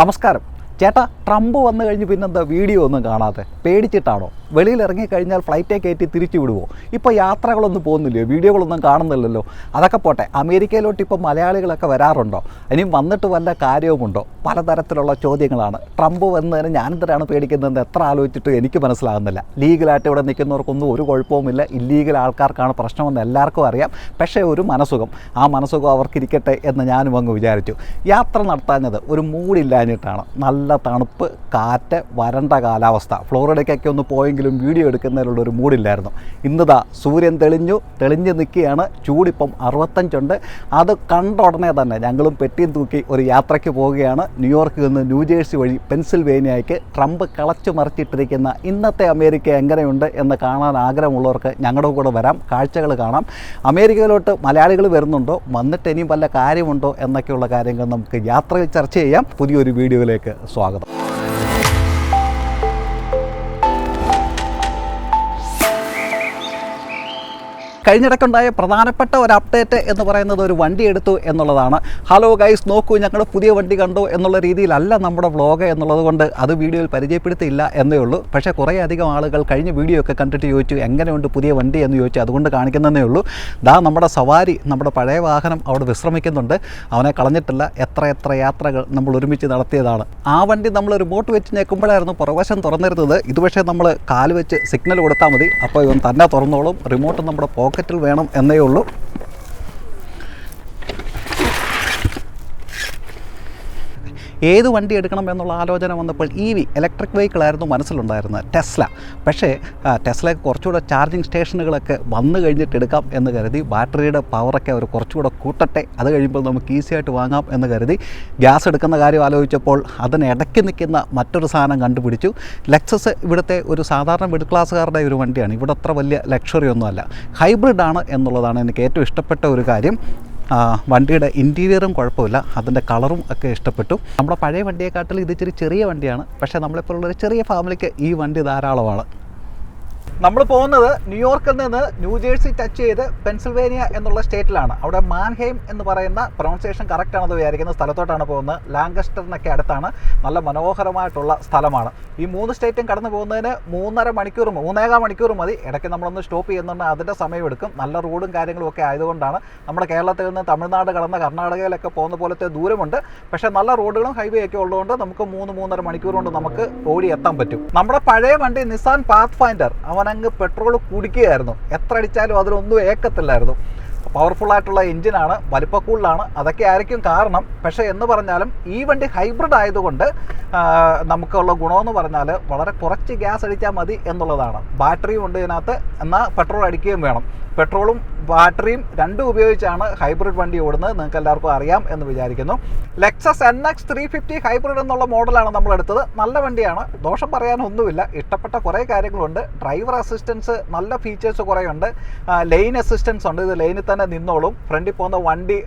നമസ്കാരം. ചേട്ടാ ട്രംപ് വന്നു കഴിഞ്ഞ് പിന്നെന്താ വീഡിയോ ഒന്നും കാണാതെ പേടിച്ചിട്ടാണോ? വെളിയിൽ ഇറങ്ങിക്കഴിഞ്ഞാൽ ഫ്ലൈറ്റേ കയറ്റി തിരിച്ചു വിടുമോ ഇപ്പോൾ യാത്രകളൊന്നും പോകുന്നില്ലയോ? വീഡിയോകളൊന്നും കാണുന്നില്ലല്ലോ? അതൊക്കെ പോട്ടെ. അമേരിക്കയിലോട്ട് ഇപ്പോൾ മലയാളികളൊക്കെ വരാറുണ്ടോ? ഇനിയും വന്നിട്ട് വല്ല കാര്യവുമുണ്ടോ? പലതരത്തിലുള്ള ചോദ്യങ്ങളാണ്. ട്രംപ് വന്നതിന് ഞാൻ എന്തിനാണ് പേടിക്കുന്നതെന്ന് എത്ര ആലോചിച്ചിട്ട് എനിക്ക് മനസ്സിലാകുന്നില്ല. ലീഗലായിട്ട് ഇവിടെ നിൽക്കുന്നവർക്കൊന്നും ഒരു കുഴപ്പവുമില്ല. ഇല്ലീഗൽ ആൾക്കാർക്കാണ് പ്രശ്നമെന്ന് എല്ലാവർക്കും അറിയാം. പക്ഷേ ഒരു മനസ്സുഖം. ആ മനസ്സുഖം അവർക്കിരിക്കട്ടെ എന്ന് ഞാനും അങ്ങ് വിചാരിച്ചു. യാത്ര നടത്താഞ്ഞത് ഒരു മൂടില്ലാഞ്ഞിട്ടാണ്. നല്ല തണുപ്പ് കാറ്റ് വരണ്ട കാലാവസ്ഥ. ഫ്ലോറിഡയ്ക്കൊക്കെ ഒന്ന് പോയെങ്കിലും വീഡിയോ എടുക്കുന്നതിനുള്ള ഒരു മൂടില്ലായിരുന്നു ഇന്നതാ സൂര്യൻ തെളിഞ്ഞു തെളിഞ്ഞ് നിൽക്കുകയാണ്. ചൂടിപ്പം അറുപത്തഞ്ചുണ്ട്. അത് കണ്ട ഉടനെ തന്നെ ഞങ്ങളും പെട്ടിയും തൂക്കി ഒരു യാത്രയ്ക്ക് പോവുകയാണ്. ന്യൂയോർക്കിൽ നിന്ന് ന്യൂജേഴ്സി വഴി പെൻസിൽവേനിയയ്ക്ക് ട്രംപ് കളച്ചു മറിച്ചിട്ടിരിക്കുന്ന ഇന്നത്തെ അമേരിക്ക എങ്ങനെയുണ്ട് എന്ന് കാണാൻ ആഗ്രഹമുള്ളവർക്ക് ഞങ്ങളുടെ കൂടെ വരാം. കാഴ്ചകൾ കാണാം. അമേരിക്കയിലോട്ട് മലയാളികൾ വരുന്നുണ്ടോ? വന്നിട്ട് ഇനിയും വല്ല കാര്യമുണ്ടോ? എന്നൊക്കെയുള്ള കാര്യങ്ങൾ നമുക്ക് യാത്രയിൽ ചർച്ച ചെയ്യാം. പുതിയൊരു വീഡിയോയിലേക്ക് സ്വാഗതം. കഴിഞ്ഞിടയ്ക്കുണ്ടായ പ്രധാനപ്പെട്ട ഒരു അപ്ഡേറ്റ് എന്ന് പറയുന്നത് ഒരു വണ്ടി എടുത്തു എന്നുള്ളതാണ്. ഹലോ ഗൈസ് നോക്കൂ ഞങ്ങൾ പുതിയ വണ്ടി കണ്ടു എന്നുള്ള രീതിയിലല്ല നമ്മുടെ വ്ളോഗ് എന്നുള്ളത് കൊണ്ട് അത് വീഡിയോയിൽ പരിചയപ്പെടുത്തിയില്ല എന്നേ ഉള്ളൂ. പക്ഷേ കുറേ അധികം ആളുകൾ കഴിഞ്ഞ വീഡിയോ ഒക്കെ കണ്ടിട്ട് ചോദിച്ചു എങ്ങനെയുണ്ട് പുതിയ വണ്ടി? എന്ന് ചോദിച്ചു. അതുകൊണ്ട് കാണിക്കുന്നതേ ഉള്ളൂ. ദാ നമ്മുടെ സവാരി നമ്മുടെ പഴയ വാഹനം അവിടെ വിശ്രമിക്കുന്നുണ്ട്. അവനെ കളഞ്ഞിട്ടില്ല. എത്ര എത്ര യാത്രകൾ നമ്മൾ ഒരുമിച്ച് നടത്തിയതാണ്. ആ വണ്ടി നമ്മൾ റിമോട്ട് വെച്ച് ഞെക്കുമ്പോഴായിരുന്നു പുറവശം തുറന്നിരുന്നത്. ഇത് പക്ഷേ നമ്മൾ കാൽ വെച്ച് സിഗ്നൽ കൊടുത്താൽ മതി. അപ്പോൾ ഇവൻ തന്നെ തുറന്നോളും. റിമോട്ട് നമ്മുടെ പോക്കറ്റിൽ വേണം എന്നേ ഉള്ളൂ. ഏത് വണ്ടി എടുക്കണം എന്നുള്ള ആലോചന വന്നപ്പോൾ ഇ വി ഇലക്ട്രിക് വെഹിക്കിളായിരുന്നു മനസ്സിലുണ്ടായിരുന്നത് ടെസ്ല. പക്ഷേ ടെസ്ല കുറച്ചുകൂടെ ചാർജിങ് സ്റ്റേഷനുകളൊക്കെ വന്നു കഴിഞ്ഞിട്ട് എടുക്കാം എന്ന് കരുതി ബാറ്ററിയുടെ പവറൊക്കെ അവർ കുറച്ചുകൂടെ കൂട്ടട്ടെ അത് കഴിയുമ്പോൾ നമുക്ക് ഈസി ആയിട്ട് വാങ്ങാം എന്ന് കരുതി ഗ്യാസ് എടുക്കുന്ന കാര്യം ആലോചിച്ചപ്പോൾ അതിനിടയ്ക്ക് നിൽക്കുന്ന മറ്റൊരു സാധനം കണ്ടുപിടിച്ചു. ലെക്സസ് ഇവിടുത്തെ ഒരു സാധാരണ മിഡിൽ ക്ലാസ്സുകാരുടെ ഒരു വണ്ടിയാണ്. ഇവിടെ അത്ര വലിയ ലക്ഷറി ഒന്നുമല്ല. ഹൈബ്രിഡ് ആണ് എന്നുള്ളതാണ് എനിക്ക് ഏറ്റവും ഇഷ്ടപ്പെട്ട ഒരു കാര്യം. വണ്ടിയുടെ ഇന്റീരിയറും കുഴപ്പമില്ല. അതിന്റെ കളറും ഒക്കെ ഇഷ്ടപ്പെട്ടു. നമ്മുടെ പഴയ വണ്ടിയെക്കാട്ടിൽ ഇത് ഇച്ചിരി ചെറിയ വണ്ടിയാണ്. പക്ഷേ നമ്മളെപ്പോലുള്ളൊരു ചെറിയ ഫാമിലിക്ക് ഈ വണ്ടി ധാരാളമാണ്. നമ്മൾ പോകുന്നത് ന്യൂയോർക്കിൽ നിന്ന് ന്യൂജേഴ്സി ടച്ച് ചെയ്ത് പെൻസിൽവേനിയ എന്നുള്ള സ്റ്റേറ്റിലാണ്. അവിടെ മാൻഹെയിം എന്ന് പറയുന്ന പ്രൊണൗൺസിയേഷൻ കറക്റ്റ് ആണെന്ന് വിചാരിക്കുന്ന സ്ഥലത്തോട്ടാണ് പോകുന്നത്. ലാങ്കസ്റ്ററിനൊക്കെ അടുത്താണ്. നല്ല മനോഹരമായിട്ടുള്ള സ്ഥലമാണ്. ഈ മൂന്ന് സ്റ്റേറ്റും കടന്നു പോകുന്നതിന് മൂന്നര മണിക്കൂർ മൂന്നേകാൽ മണിക്കൂർ മതി. ഇടയ്ക്ക് നമ്മളൊന്ന് സ്റ്റോപ്പ് ചെയ്യുന്നുണ്ട്. അതിന്റെ സമയമെടുക്കും നല്ല റോഡും കാര്യങ്ങളും ഒക്കെ ആയതുകൊണ്ടാണ്. നമ്മുടെ കേരളത്തിൽ നിന്ന് തമിഴ്നാട് കടന്ന് കർണാടകയിലൊക്കെ പോകുന്ന പോലത്തെ ദൂരമുണ്ട്. പക്ഷേ നല്ല റോഡുകളും ഹൈവേ ഒക്കെ ഉള്ളതുകൊണ്ട് നമുക്ക് മൂന്ന് മൂന്നര മണിക്കൂർ കൊണ്ട് നമുക്ക് ഓടി എത്താൻ പറ്റും. നമ്മുടെ പഴയ വണ്ടി നിസാൻ പാത്ത് ഫൈൻഡർ അവനങ്ങ് പെട്രോൾ കുടിക്കുകയായിരുന്നു. എത്ര അടിച്ചാലും അതിലൊന്നും ഏക്കത്തില്ലായിരുന്നു. പവർഫുള്ളായിട്ടുള്ള എഞ്ചിനാണ് വലിപ്പക്കൂടുതലാണ് അതൊക്കെ ആയിരിക്കും കാരണം പക്ഷേ എന്ന് പറഞ്ഞാലും ഈ വണ്ടി ഹൈബ്രിഡ് ആയതുകൊണ്ട് നമുക്കുള്ള ഗുണമെന്ന് പറഞ്ഞാൽ വളരെ കുറച്ച് ഗ്യാസ് അടിച്ചാൽ മതി എന്നുള്ളതാണ്. ബാറ്ററിയും ഉണ്ട് ഇതിനകത്ത് എന്നാൽ പെട്രോൾ അടിക്കുകയും വേണം. പെട്രോളും ബാറ്ററിയും രണ്ടും ഉപയോഗിച്ചാണ് ഹൈബ്രിഡ് വണ്ടി ഓടുന്നത്. നിങ്ങൾക്ക് എല്ലാവർക്കും അറിയാം എന്ന് വിചാരിക്കുന്നു. Lexus N X three fifty hybrid എന്നുള്ള മോഡലാണ് നമ്മൾ എടുത്തത് നല്ല വണ്ടിയാണ്. ദോഷം പറയാനൊന്നുമില്ല. ഇഷ്ടപ്പെട്ട കുറേ കാര്യങ്ങളുണ്ട്. ഡ്രൈവർ അസിസ്റ്റൻസ് നല്ല ഫീച്ചേഴ്സ് കുറേ ഉണ്ട് ലൈൻ അസിസ്റ്റൻസ് ഉണ്ട്. ഇത് ലൈനിൽ തന്നെ നിന്നോളും. ഫ്രണ്ടിൽ പോകുന്ന വണ്ടി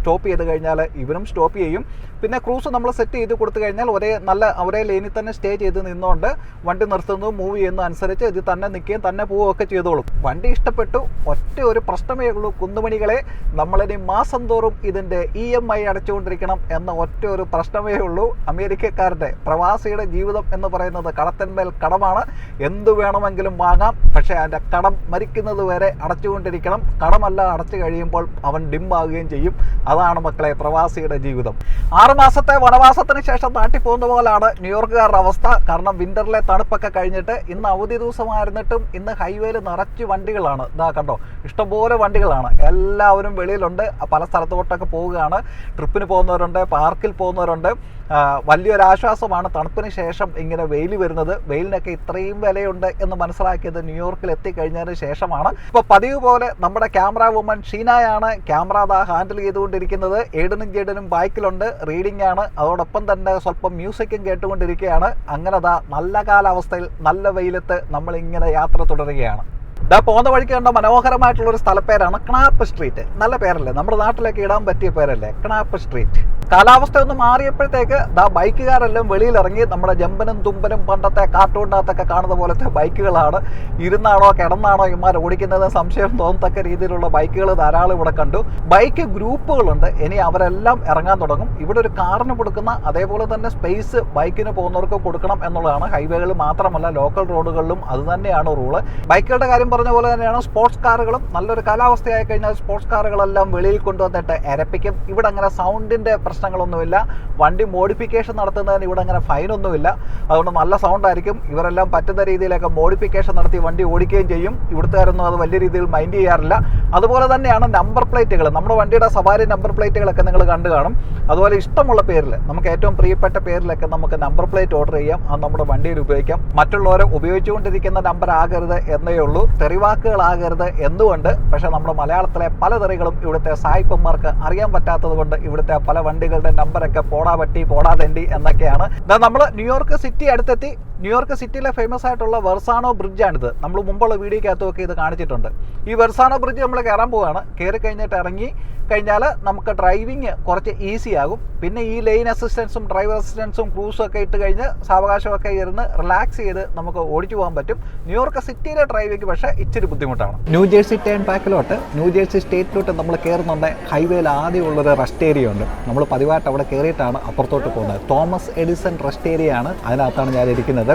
സ്റ്റോപ്പ് ചെയ്ത് കഴിഞ്ഞാൽ ഇവനും സ്റ്റോപ്പ് ചെയ്യും. പിന്നെ ക്രൂസ് നമ്മൾ സെറ്റ് ചെയ്ത് കൊടുത്തു കഴിഞ്ഞാൽ ഒരേ നല്ല ഒരേ ലൈനിൽ തന്നെ സ്റ്റേ ചെയ്ത് നിന്നുകൊണ്ട് വണ്ടി നിർത്തുന്നതും മൂവ് ചെയ്യുന്നതും അനുസരിച്ച് ഇത് തന്നെ നിൽക്കുകയും തന്നെ പോവുകയൊക്കെ ചെയ്തോളും. വണ്ടി ഇഷ്ടപ്പെട്ടു. ഒറ്റ ഒരു പ്രശ്നമേ ഉള്ളൂ. കുന്നുമണികളെ നമ്മളിനി മാസം തോറും ഇതിന്റെ ഇ എം ഐ അടച്ചുകൊണ്ടിരിക്കണം എന്ന ഒറ്റ ഒരു പ്രശ്നമേ ഉള്ളൂ. അമേരിക്കക്കാരുടെ പ്രവാസിയുടെ ജീവിതം എന്ന് പറയുന്നത് കടത്തിന്മേൽ കടമാണ്. എന്തു വേണമെങ്കിലും വാങ്ങാം. പക്ഷേ അതിന്റെ കടം മരിക്കുന്നത് വരെ അടച്ചുകൊണ്ടിരിക്കണം. കടമല്ല അടച്ചു കഴിയുമ്പോൾ അവൻ ഡിമ്മാകുകയും ചെയ്യും. അതാണ് മക്കളെ പ്രവാസിയുടെ ജീവിതം. ആറുമാസത്തെ വനവാസത്തിന് ശേഷം നാട്ടിൽ പോകുന്ന പോലാണ് ന്യൂയോർക്കുകാരുടെ അവസ്ഥ. കാരണം വിന്ററിലെ തണുപ്പൊക്കെ കഴിഞ്ഞിട്ട് ഇന്ന് അവധി ദിവസമായിരുന്നിട്ടും ഇന്ന് ഹൈവേയിൽ നിറച്ച് വണ്ടികളാണ്. ഇതാ കണ്ടോ ഇഷ്ടംപോലെ വണ്ടികളാണ്. എല്ലാവരും വെളിയിലുണ്ട്. പല സ്ഥലത്തോട്ടൊക്കെ പോവുകയാണ്. ട്രിപ്പിന് പോകുന്നവരുണ്ട് പാർക്കിൽ പോകുന്നവരുണ്ട്. ആ, വലിയൊരു ആശ്വാസമാണ് തണുപ്പിന് ശേഷം ഇങ്ങനെ വെയിൽ വരുന്നത്. വെയിലിനൊക്കെ ഇത്രയും വിലയുണ്ട് എന്ന് മനസ്സിലാക്കിയത് ന്യൂയോർക്കിൽ എത്തിക്കഴിഞ്ഞതിന് ശേഷമാണ്. ഇപ്പോൾ പതിവ് പോലെ നമ്മുടെ ക്യാമറ വുമൺ ഷീനായാണ് ക്യാമറ ദാ ഹാൻഡിൽ ചെയ്തുകൊണ്ടിരിക്കുന്നത്. ഏടനും ജേഡനും ബൈക്കിലുണ്ട്. റീഡിംഗ് ആണ്. അതോടൊപ്പം തന്നെ സ്വല്പം മ്യൂസിക്കും കേട്ടുകൊണ്ടിരിക്കുകയാണ്. അങ്ങനെ ദാ നല്ല കാലാവസ്ഥയിൽ നല്ല വെയിലത്ത് നമ്മൾ ഇങ്ങനെ യാത്ര തുടരുകയാണ്. ഇതാ പോകുന്ന വഴിക്ക് കണ്ട മനോഹരമായിട്ടുള്ള ഒരു സ്ഥലപ്പേരാണ് ക്ണാപ്പ് സ്ട്രീറ്റ്. നല്ല പേരല്ലേ? നമ്മുടെ നാട്ടിലേക്ക് ഇടാൻ പറ്റിയ പേരല്ലേ? Knapp street. കാലാവസ്ഥ ഒന്ന് മാറിയപ്പോഴത്തേക്ക് ദാ ബൈക്കുകാരെല്ലാം വെളിയിലിറങ്ങി നമ്മുടെ ജമ്പനും തുമ്പനും പണ്ടത്തെ കാർട്ടൂണിനകത്തൊക്കെ കാണുന്ന പോലത്തെ ബൈക്കുകളാണ്. ഇരുന്നാണോ കിടന്നാണോ ഇമാർ ഓടിക്കുന്നത് സംശയം തോന്നത്തക്ക രീതിയിലുള്ള ബൈക്കുകൾ ധാരാളം ഇവിടെ കണ്ടു. ബൈക്ക് ഗ്രൂപ്പുകളുണ്ട്. ഇനി അവരെല്ലാം ഇറങ്ങാൻ തുടങ്ങും. ഇവിടെ ഒരു കാറിന് കൊടുക്കുന്ന അതേപോലെ തന്നെ സ്പേസ് ബൈക്കിന് പോകുന്നവർക്ക് കൊടുക്കണം എന്നുള്ളതാണ്. ഹൈവേകളിൽ മാത്രമല്ല ലോക്കൽ റോഡുകളിലും അത് തന്നെയാണ് റൂൾ. ബൈക്കുകളുടെ കാര്യം പറഞ്ഞ പോലെ തന്നെയാണ് സ്പോർട്സ് കാറുകളും. നല്ലൊരു കാലാവസ്ഥയായി കഴിഞ്ഞാൽ സ്പോർട്സ് കാറുകളെല്ലാം വെളിയിൽ കൊണ്ടുവന്നിട്ട് എരപ്പിക്കും. ഇവിടെ അങ്ങനെ സൗണ്ടിന്റെ പ്രശ്നങ്ങളൊന്നുമില്ല. വണ്ടി മോഡിഫിക്കേഷൻ നടത്തുന്നതിന് ഇവിടെ അങ്ങനെ ഫൈനൊന്നുമില്ല അതുകൊണ്ട് നല്ല സൗണ്ട് ആയിരിക്കും. ഇവരെല്ലാം പറ്റുന്ന രീതിയിലൊക്കെ മോഡിഫിക്കേഷൻ നടത്തി വണ്ടി ഓടിക്കുകയും ചെയ്യും. ഇവിടുത്തുകാരൊന്നും അത് വലിയ രീതിയിൽ മൈൻഡ് ചെയ്യാറില്ല. അതുപോലെ തന്നെയാണ് നമ്പർ പ്ലേറ്റുകൾ നമ്മുടെ വണ്ടിയുടെ സവാരി നമ്പർ പ്ലേറ്റുകളൊക്കെ നിങ്ങൾ കണ്ടു കാണും. അതുപോലെ ഇഷ്ടമുള്ള പേരിൽ നമുക്ക് ഏറ്റവും പ്രിയപ്പെട്ട പേരിലൊക്കെ നമുക്ക് നമ്പർ പ്ലേറ്റ് ഓർഡർ ചെയ്യാം. അത് നമ്മുടെ വണ്ടിയിൽ ഉപയോഗിക്കാം. മറ്റുള്ളവരെ ഉപയോഗിച്ചുകൊണ്ടിരിക്കുന്ന നമ്പർ ആകരുത് എന്നേ ഉള്ളൂ. തെറിവാക്കുകളാകരുത് എന്തുകൊണ്ട്? പക്ഷേ നമ്മുടെ മലയാളത്തിലെ പല തെറികളും ഇവിടുത്തെ സായിപ്പന്മാർക്ക് അറിയാൻ പറ്റാത്തത് കൊണ്ട് ഇവിടുത്തെ പല വണ്ടികളുടെ നമ്പറൊക്കെ പോടാ പട്ടി പോടാ തെണ്ടി എന്നൊക്കെയാണ്. നമ്മൾ ന്യൂയോർക്ക് സിറ്റി അടുത്തെത്തി. ന്യൂയോർക്ക് സിറ്റിയിലെ ഫേമസ് ആയിട്ടുള്ള വെർസാനോ ബ്രിഡ്ജാണിത്. നമ്മൾ മുമ്പുള്ള വീഡിയോക്കകത്തുമൊക്കെ ഇത് കാണിച്ചിട്ടുണ്ട്. ഈ വെർസാനോ ബ്രിഡ്ജ് നമ്മൾ കയറാൻ പോവുകയാണ് കയറി കഴിഞ്ഞിട്ട് ഇറങ്ങി കഴിഞ്ഞാൽ നമുക്ക് ഡ്രൈവിങ് കുറച്ച് ഈസി ആകും. പിന്നെ ഈ ലൈൻ അസിസ്റ്റൻസും ഡ്രൈവർ അസിസ്റ്റൻസും ക്രൂസും ഒക്കെ ഇട്ട് കഴിഞ്ഞ് സാവകാശമൊക്കെ ഇരുന്ന് റിലാക്സ് ചെയ്ത് നമുക്ക് ഓടിച്ചു പോകാൻ പറ്റും. ന്യൂയോർക്ക് സിറ്റിയിലെ ഡ്രൈവിംഗ് പക്ഷേ ഇച്ചിരി ബുദ്ധിമുട്ടാണ്. ന്യൂ ജേഴ്സി ടേൺ ബാക്കിലോട്ട് ന്യൂ ജേഴ്സി സ്റ്റേറ്റിലോട്ട് നമ്മൾ കയറുന്നുണ്ട് ഹൈവേയിൽ ആദ്യമുള്ളൊരു റെസ്റ്റ് ഏരിയ ഉണ്ട്. നമ്മൾ പതിവായിട്ട് അവിടെ കയറിയിട്ടാണ് അപ്പുറത്തോട്ട് പോകുന്നത്. തോമസ് എഡിസൺ റെസ്റ്റ് ഏരിയയാണ് അതിനകത്താണ് ഞാൻ ഇരിക്കുന്നത്.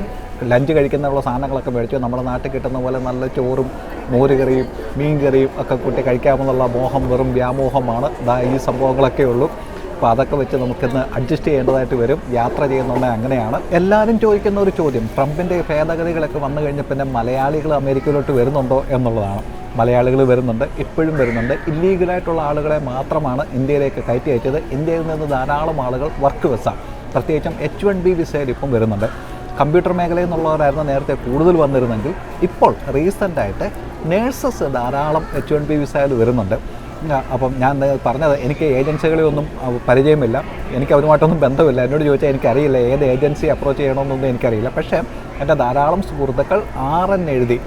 ലഞ്ച് കഴിക്കുന്നുള്ള സാധനങ്ങളൊക്കെ മേടിച്ചു. നമ്മുടെ നാട്ടിൽ കിട്ടുന്ന പോലെ നല്ല ചോറും മോരുകറിയും മീൻ കറിയും ഒക്കെ കൂട്ടി കഴിക്കാമെന്നുള്ള മോഹം വെറും വ്യാമോഹമാണ്. ഈ സംഭവങ്ങളൊക്കെ ഉള്ളൂ അപ്പോൾ അതൊക്കെ വെച്ച് നമുക്കിന്ന് അഡ്ജസ്റ്റ് ചെയ്യേണ്ടതായിട്ട് വരും. യാത്ര ചെയ്യുന്നുണ്ടെങ്കിൽ അങ്ങനെയാണ്. എല്ലാവരും ചോദിക്കുന്ന ഒരു ചോദ്യം ട്രംപിന്റെ ഭേദഗതികളൊക്കെ വന്നു കഴിഞ്ഞ പിന്നെ മലയാളികൾ അമേരിക്കയിലോട്ട് വരുന്നുണ്ടോ എന്നുള്ളതാണ്. മലയാളികൾ വരുന്നുണ്ട് ഇപ്പോഴും വരുന്നുണ്ട്. ഇല്ലീഗലായിട്ടുള്ള ആളുകളെ മാത്രമാണ് ഇന്ത്യയിലേക്ക് കയറ്റി അയച്ചത്. ഇന്ത്യയിൽ നിന്ന് ധാരാളം ആളുകൾ വർക്ക് വെസാണ് പ്രത്യേകിച്ചും എച്ച് വൺ ബി വിസയിൽ ഇപ്പം വരുന്നുണ്ട്. കമ്പ്യൂട്ടർ മേഖലയിൽ നിന്നുള്ളവരായിരുന്നു നേരത്തെ കൂടുതൽ വന്നിരുന്നെങ്കിൽ ഇപ്പോൾ റീസെന്റായിട്ട് നേഴ്സസ് ധാരാളം എച്ച് വൺ ബി വിസയിൽ വരുന്നുണ്ട്. അപ്പം ഞാൻ പറഞ്ഞത്? എനിക്ക് ഏജൻസികളെ ഒന്നും ആ, പരിചയമില്ല. എനിക്ക് അവരുമായിട്ടൊന്നും ബന്ധമില്ല. എന്നോട് ചോദിച്ചാൽ എനിക്കറിയില്ല ഏത് ഏജൻസി അപ്രോച്ച് ചെയ്യണമെന്നൊന്നും എനിക്കറിയില്ല. പക്ഷേ എന്റെ ധാരാളം സുഹൃത്തുക്കൾ എഴുതി.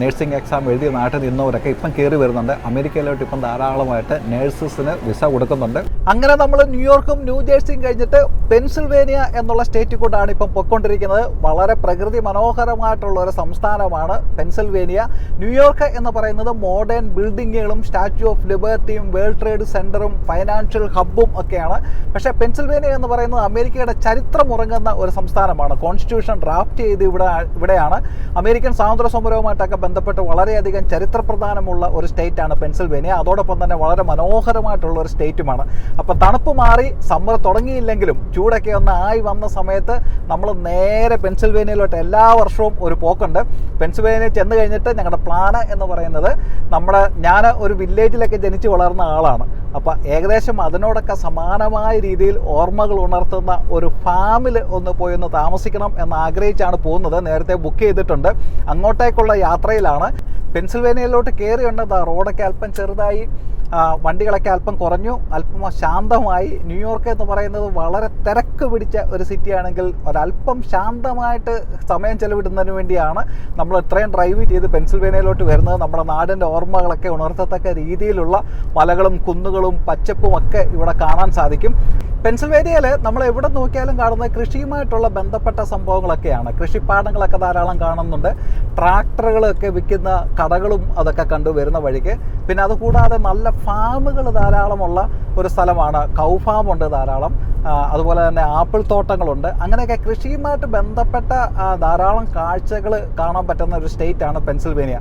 നേഴ്സിംഗ് എക്സാം എഴുതി നാട്ടിൽ നിന്നവരൊക്കെ ഇപ്പം കയറി വരുന്നുണ്ട്. അമേരിക്കയിലോട്ട് ഇപ്പം ധാരാളമായിട്ട് നേഴ്സസിന് വിസ കൊടുക്കുന്നുണ്ട്. അങ്ങനെ നമ്മൾ ന്യൂയോർക്കും ന്യൂജേഴ്സിയും കഴിഞ്ഞിട്ട് പെൻസിൽവേനിയ എന്നുള്ള സ്റ്റേറ്റിൽ കൂടാണ് ഇപ്പം പൊയ്ക്കൊണ്ടിരിക്കുന്നത്. വളരെ പ്രകൃതി മനോഹരമായിട്ടുള്ള ഒരു സംസ്ഥാനമാണ് പെൻസിൽവേനിയ. ന്യൂയോർക്ക് എന്ന് പറയുന്നത് മോഡേൺ ബിൽഡിങ്ങുകളും സ്റ്റാച്യു ഓഫ് ലിബർട്ടിയും വേൾഡ് ട്രേഡ് സെന്ററും ഫൈനാൻഷ്യൽ ഹബ്ബും ഒക്കെയാണ്. പക്ഷേ പെൻസിൽവേനിയ എന്ന് പറയുന്നത് അമേരിക്കയുടെ ചരിത്രം ഉറങ്ങുന്ന ഒരു സംസ്ഥാനമാണ്. കോൺസ്റ്റിറ്റ്യൂഷൻ ഡ്രാഫ്റ്റ് ചെയ്ത് ഇവിടെ ഇവിടെയാണ്. അമേരിക്കൻ സ്വാതന്ത്ര്യ സമരവുമായിട്ടൊക്കെ ബന്ധപ്പെട്ട് വളരെയധികം ചരിത്രപ്രധാനമുള്ള ഒരു സ്റ്റേറ്റാണ് പെൻസിൽവേനിയ. അതോടൊപ്പം തന്നെ വളരെ മനോഹരമായിട്ടുള്ള ഒരു സ്റ്റേറ്റുമാണ്. അപ്പോൾ തണുപ്പ് മാറി സമ്മർ തുടങ്ങിയില്ലെങ്കിലും ചൂടൊക്കെ ഒന്ന് ആയി വന്ന സമയത്ത് നമ്മൾ നേരെ പെൻസിൽവേനിയയിലോട്ട് എല്ലാ വർഷവും ഒരു പോക്കുണ്ട്. പെൻസിൽവേനിയ ചെന്ന് കഴിഞ്ഞിട്ട് ഞങ്ങളുടെ പ്ലാന് എന്ന് പറയുന്നത് നമ്മുടെ ഞാൻ ഒരു വില്ലേജിലൊക്കെ ജനിച്ച് വളർന്ന ആളാണ്. അപ്പോൾ ഏകദേശം അതിനോടൊക്കെ സമാനമായ രീതിയിൽ ഓർമ്മകൾ ഉണർത്തുന്ന ഒരു ഫാമിൽ ഒന്ന് പോയി ഒന്ന് താമസിക്കണം എന്ന് ആഗ്രഹിച്ചാണ് പോകുന്നത്. നേരത്തെ ബുക്ക് ചെയ്തിട്ടുണ്ട്. അങ്ങോട്ടേക്കുള്ള യാത്രയിലാണ്. പെൻസിൽവേനിയയിലോട്ട് കയറി ഉണ്ടത് ആ റോഡൊക്കെ അല്പം ചെറുതായി വണ്ടികളൊക്കെ അല്പം കുറഞ്ഞു അല്പം ശാന്തമായി. ന്യൂയോർക്ക് എന്ന് പറയുന്നത് വളരെ തിരക്ക് പിടിച്ച ഒരു സിറ്റിയാണെങ്കിൽ ഒരല്പം ശാന്തമായിട്ട് സമയം ചെലവിടുന്നതിന് വേണ്ടിയാണ് നമ്മൾ ഇത്രയും ഡ്രൈവ് ചെയ്ത് പെൻസിൽവേനിയയിലോട്ട് വരുന്നത്. നമ്മുടെ നാടിന്റെ ഓർമ്മകളൊക്കെ ഉണർത്തത്തക്ക രീതിയിലുള്ള മലകളും കുന്നുകളും പച്ചപ്പും ഒക്കെ ഇവിടെ കാണാൻ സാധിക്കും. പെൻസിൽവേനിയയിൽ നമ്മൾ എവിടെ നോക്കിയാലും കാണുന്നത് കൃഷിയുമായിട്ടുള്ള ബന്ധപ്പെട്ട സംഭവങ്ങളൊക്കെയാണ്. കൃഷിപ്പാടങ്ങളൊക്കെ ധാരാളം കാണുന്നുണ്ട്. ട്രാക്ടറുകളൊക്കെ വിൽക്കുന്ന കടകളും അതൊക്കെ കണ്ടുവരുന്ന വഴിക്ക്. പിന്നെ അതുകൂടാതെ നല്ല ഫാമുകൾ ധാരാളമുള്ള ഒരു സ്ഥലമാണ്. കൗ ഫാമുണ്ട് ധാരാളം. അതുപോലെ തന്നെ ആപ്പിൾ തോട്ടങ്ങളുണ്ട്. അങ്ങനെയൊക്കെ കൃഷിയുമായിട്ട് ബന്ധപ്പെട്ട ധാരാളം കാഴ്ചകൾ കാണാൻ പറ്റുന്ന ഒരു സ്റ്റേറ്റ് ആണ് പെൻസിൽവേനിയ.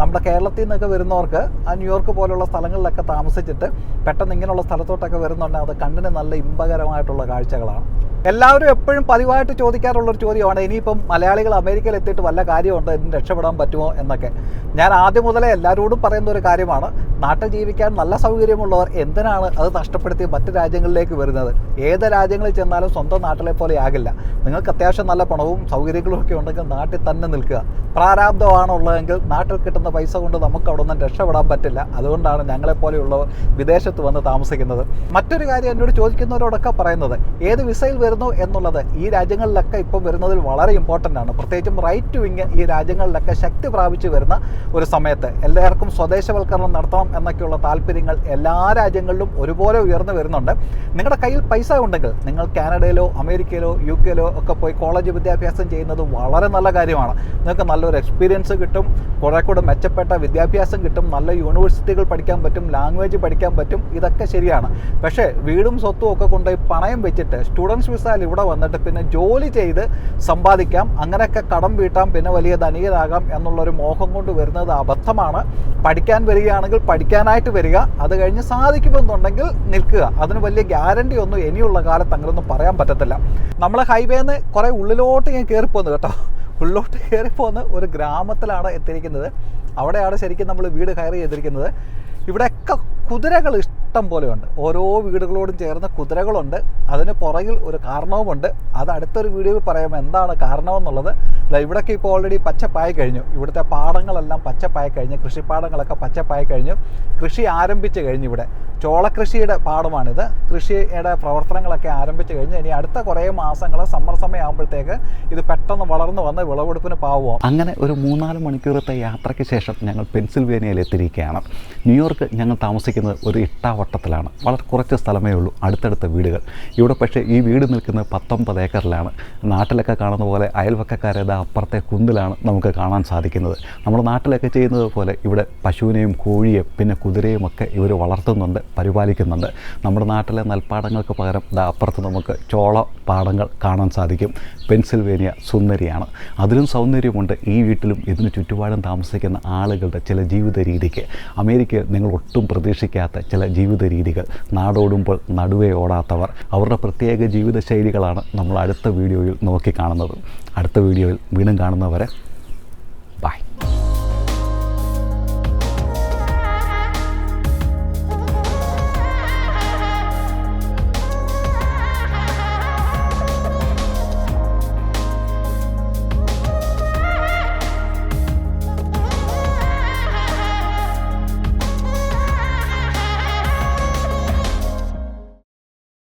നമ്മുടെ കേരളത്തിൽ നിന്നൊക്കെ വരുന്നവർക്ക് ന്യൂയോർക്ക് പോലുള്ള സ്ഥലങ്ങളിലൊക്കെ താമസിച്ചിട്ട് പെട്ടെന്ന് ഇങ്ങനെയുള്ള സ്ഥലത്തോട്ടൊക്കെ വരുന്നുണ്ടെങ്കിൽ അത് കണ്ണിന് നല്ല ഇമ്പകരമായിട്ടുള്ള കാഴ്ചകളാണ്. എല്ലാവരും എപ്പോഴും പതിവായിട്ട് ചോദിക്കാറുള്ളൊരു ചോദ്യമാണ്. ഇനിയിപ്പം മലയാളികൾ അമേരിക്കയിൽ എത്തിയിട്ട് വല്ല കാര്യമുണ്ടോ? ഇതിന് രക്ഷപ്പെടാൻ പറ്റുമോ എന്നൊക്കെ. ഞാൻ ആദ്യം മുതലേ എല്ലാവരോടും പറയുന്ന ഒരു കാര്യമാണ്. നാട്ടിൽ ജീവിക്കാൻ നല്ല സൗകര്യമുള്ളവർ എന്തിനാണ് അത് നഷ്ടപ്പെടുത്തി മറ്റ് രാജ്യങ്ങളിലേക്ക് വരുന്നത്? ഏത് രാജ്യങ്ങളിൽ ചെന്നാലും സ്വന്തം നാട്ടിലെ പോലെ ആകില്ല. നിങ്ങൾക്ക് അത്യാവശ്യം നല്ല പണവും സൗകര്യങ്ങളും ഒക്കെ ഉണ്ടെങ്കിൽ നാട്ടിൽ തന്നെ നിൽക്കുക. പ്രാരാബ്ധമാണുള്ളതെങ്കിൽ നാട്ടിൽ കിട്ടുന്ന പൈസ കൊണ്ട് നമുക്ക് അവിടെ നിന്ന് രക്ഷപ്പെടാൻ പറ്റില്ല. അതുകൊണ്ടാണ് ഞങ്ങളെപ്പോലെയുള്ളവർ വിദേശത്ത് വന്ന് താമസിക്കുന്നത്. മറ്റൊരു കാര്യം എന്നോട് ചോദിക്കുന്നവരോടൊക്കെ പറയുന്നത്. ഏത് വിസയിൽ വരുന്ന വരുന്നു എന്നുള്ളത് ഈ രാജ്യങ്ങളിലൊക്കെ ഇപ്പോൾ വരുന്നതിൽ വളരെ ഇമ്പോർട്ടന്റ് ആണ്. പ്രത്യേകിച്ചും റൈറ്റ് വിങ് ഈ രാജ്യങ്ങളിലൊക്കെ ശക്തി പ്രാപിച്ചു വരുന്ന ഒരു സമയത്ത്. എല്ലാവർക്കും സ്വദേശവൽക്കരണം നടത്തണം എന്നൊക്കെയുള്ള താല്പര്യങ്ങൾ എല്ലാ രാജ്യങ്ങളിലും ഒരുപോലെ ഉയർന്നു വരുന്നുണ്ട്. നിങ്ങളുടെ കയ്യിൽ പൈസ ഉണ്ടെങ്കിൽ നിങ്ങൾ കാനഡയിലോ അമേരിക്കയിലോ യു കെയിലോ ഒക്കെ പോയി കോളേജ് വിദ്യാഭ്യാസം ചെയ്യുന്നത് വളരെ നല്ല കാര്യമാണ്. നിങ്ങൾക്ക് നല്ലൊരു എക്സ്പീരിയൻസ് കിട്ടും. കുറേ കൂടെ മെച്ചപ്പെട്ട വിദ്യാഭ്യാസം കിട്ടും. നല്ല യൂണിവേഴ്സിറ്റികൾ പഠിക്കാൻ പറ്റും. ലാംഗ്വേജ് പഠിക്കാൻ പറ്റും. ഇതൊക്കെ ശരിയാണ്. പക്ഷേ വീടും സ്വത്തും ഒക്കെ കൊണ്ടുപോയി പണയം വെച്ചിട്ട് സ്റ്റുഡൻസ് വിസയിൽ ഇവിടെ വന്നിട്ട് പിന്നെ ജോലി ചെയ്ത് സമ്പാദിക്കാം. അങ്ങനെയൊക്കെ കടം വീട്ടാം പിന്നെ വലിയ ധനികരാകാം എന്നുള്ളൊരു മോഹം കൊണ്ട് വരുന്നത് അബദ്ധമാണ്. പഠിക്കാൻ വരികയാണെങ്കിൽ പഠിക്കാനായിട്ട് വരിക. അത് കഴിഞ്ഞ് സാധിക്കുമെന്നുണ്ടെങ്കിൽ നിൽക്കുക. അതിന് വലിയ ഗ്യാരണ്ടി ഒന്നും ഇനിയുള്ള കാലത്ത് അങ്ങനെയൊന്നും പറയാൻ പറ്റത്തില്ല. നമ്മൾ ഹൈവേന്ന് കുറേ ഉള്ളിലോട്ട് ഞാൻ കയറിപ്പോന്നു കേട്ടോ. ഉള്ളിലോട്ട് കയറിപ്പോന്ന് ഒരു ഗ്രാമത്തിലാണ് എത്തിയിരിക്കുന്നത്. അവിടെയാണ് ശരിക്കും നമ്മൾ വീട് ഹയർ ചെയ്തിരിക്കുന്നത്. ഇവിടെയൊക്കെ കുതിരകൾ ഇഷ്ടം പോലെയുണ്ട്. ഓരോ വീടുകളോടും ചേർന്ന കുതിരകളുണ്ട്. അതിന് പുറകിൽ ഒരു കാരണവുമുണ്ട്. അത് അടുത്തൊരു വീഡിയോയിൽ പറയാം എന്താണ് കാരണമെന്നുള്ളത്. ദാ ഇവിടെയൊക്കെ ഇപ്പോൾ ഓൾറെഡി പച്ചപ്പായി കഴിഞ്ഞു. ഇവിടുത്തെ പാടങ്ങളെല്ലാം പച്ചപ്പായി കഴിഞ്ഞു. കൃഷിപ്പാടങ്ങളൊക്കെ പച്ചപ്പായി കഴിഞ്ഞു. കൃഷി ആരംഭിച്ചു കഴിഞ്ഞു ഇവിടെ. ചോളകൃഷിയുടെ പാടമാണിത് കൃഷിയുടെ പ്രവർത്തനങ്ങളൊക്കെ ആരംഭിച്ചു കഴിഞ്ഞു. ഇനി അടുത്ത കുറേ മാസങ്ങൾ സമ്മർ സമയമാകുമ്പോഴത്തേക്ക് ഇത് പെട്ടെന്ന് വളർന്നു വന്ന് വിളവെടുപ്പിന് പാവുമോ അങ്ങനെ ഒരു മൂന്നാൽ മണിക്കൂറത്തെ യാത്രയ്ക്ക് ശേഷം ഞങ്ങൾ പെൻസിൽവേനിയയിൽ എത്തിയിരിക്കുകയാണ്. ന്യൂയോർക്ക് ഞങ്ങൾ താമസിക്കുന്നത് ഒരു ഇട്ടാവട്ടത്തിലാണ്. വളരെ കുറച്ച് സ്ഥലമേ ഉള്ളൂ. അടുത്തടുത്ത വീടുകൾ. ഇവിടെ പക്ഷേ ഈ വീട് നിൽക്കുന്നത് പത്തൊമ്പത് ഏക്കറിലാണ്. നാട്ടിലൊക്കെ കാണുന്ന പോലെ അയൽവക്കക്കാരേത് അപ്പുറത്തെ കുന്നിലാണ് നമുക്ക് കാണാൻ സാധിക്കുന്നത്. നമ്മുടെ നാട്ടിലൊക്കെ ചെയ്യുന്നത് പോലെ ഇവിടെ പശുവിനെയും കോഴിയെയും പിന്നെ കുതിരയും ഒക്കെ ഇവർ വളർത്തുന്നുണ്ട് പരിപാലിക്കുന്നുണ്ട്. നമ്മുടെ നാട്ടിലെ നെൽപ്പാടങ്ങൾക്ക് പകരം അപ്പുറത്ത് നമുക്ക് ചോള പാടങ്ങൾ കാണാൻ സാധിക്കും. പെൻസിൽവേനിയ സുന്ദരിയാണ്. അതിലും സൗന്ദര്യമുണ്ട് ഈ വീട്ടിലും ഇതിന് ചുറ്റുപാടും താമസിക്കുന്ന ആളുകളുടെ ചില ജീവിത രീതിക്ക്. അമേരിക്ക നിങ്ങൾ ഒട്ടും പ്രതീക്ഷിക്കാത്ത ചില ജീവിത രീതികൾ. നാടോടുമ്പോൾ നടുവേ ഓടാത്തവർ. അവരുടെ പ്രത്യേക ജീവിത ശൈലികളാണ് നമ്മൾ അടുത്ത വീഡിയോയിൽ നോക്കി കാണുന്നത്. അടുത്ത വീഡിയോയിൽ വീണ്ടും കാണുന്നവരെ